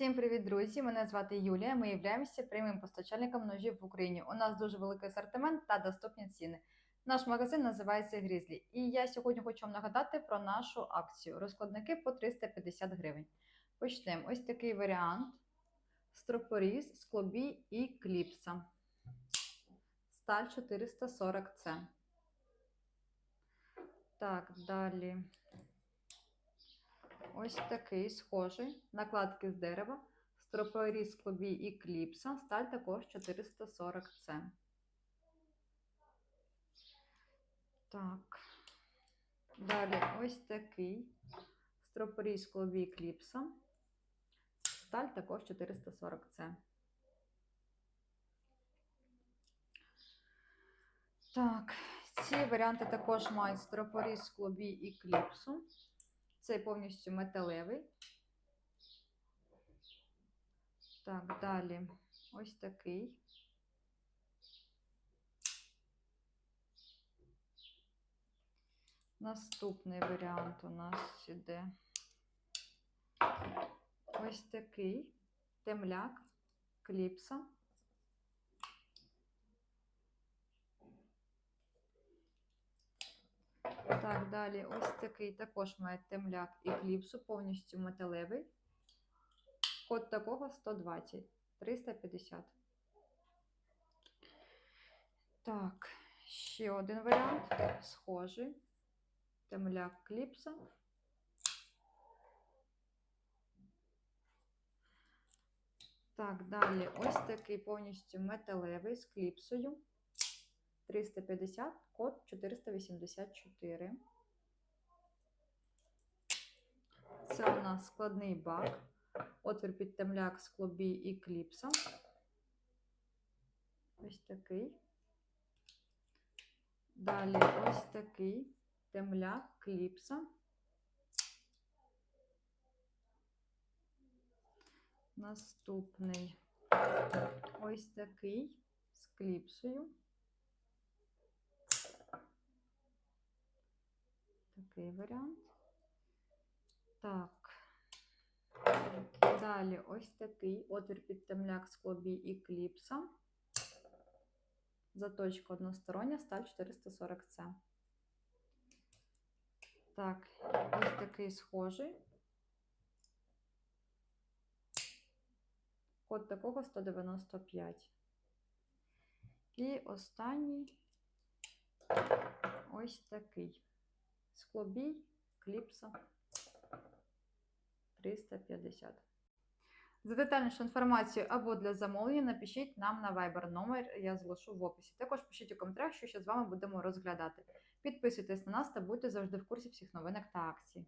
Всім привіт, друзі! Мене звати Юлія. Ми являємося прямим постачальником ножів в Україні. У нас дуже великий асортимент та доступні ціни. Наш магазин називається Грізлі. І я сьогодні хочу вам нагадати про нашу акцію. Розкладники по 350 гривень. Почнемо. Ось такий варіант: стропоріз, склобій і кліпса. Сталь 440C. Так, далі. Ось такий схожий. Накладки з дерева, стропоріз, склобій і кліпса. Сталь також 440C. Так. Далі ось такий. Стропоріз, склобій, кліпса. Сталь також 440C. Так, ці варіанти також мають стропоріз, склобій і кліпсу. Цей повністю металевий. Так, далі ось такий. Наступний варіант у нас іде ось такий темляк, кліпса. Так, далі ось такий також має темляк і кліпсу, повністю металевий. Код такого 120, 350. Так, ще один варіант. Схожий. Темляк кліпса. Так, далі ось такий повністю металевий з кліпсою. 350, код 484. Це у нас складний бак. Отвір під темляк, склобій і кліпса. Ось такий. Далі ось такий темляк, кліпса. Наступний ось такий з кліпсою. Такий варіант. Так. Далі ось такий отвір під темляк, склобій і кліпса. Заточка одностороння, сталь 440С. Так, ось такий схожий. Код такого 195. І останній ось такий. Склобій, кліпса 350. За детальнішу інформацію або для замовлення напишіть нам на Viber номер, я залишу в описі. Також пишіть у коментарях, що ще з вами будемо розглядати. Підписуйтесь на нас та будьте завжди в курсі всіх новинок та акцій.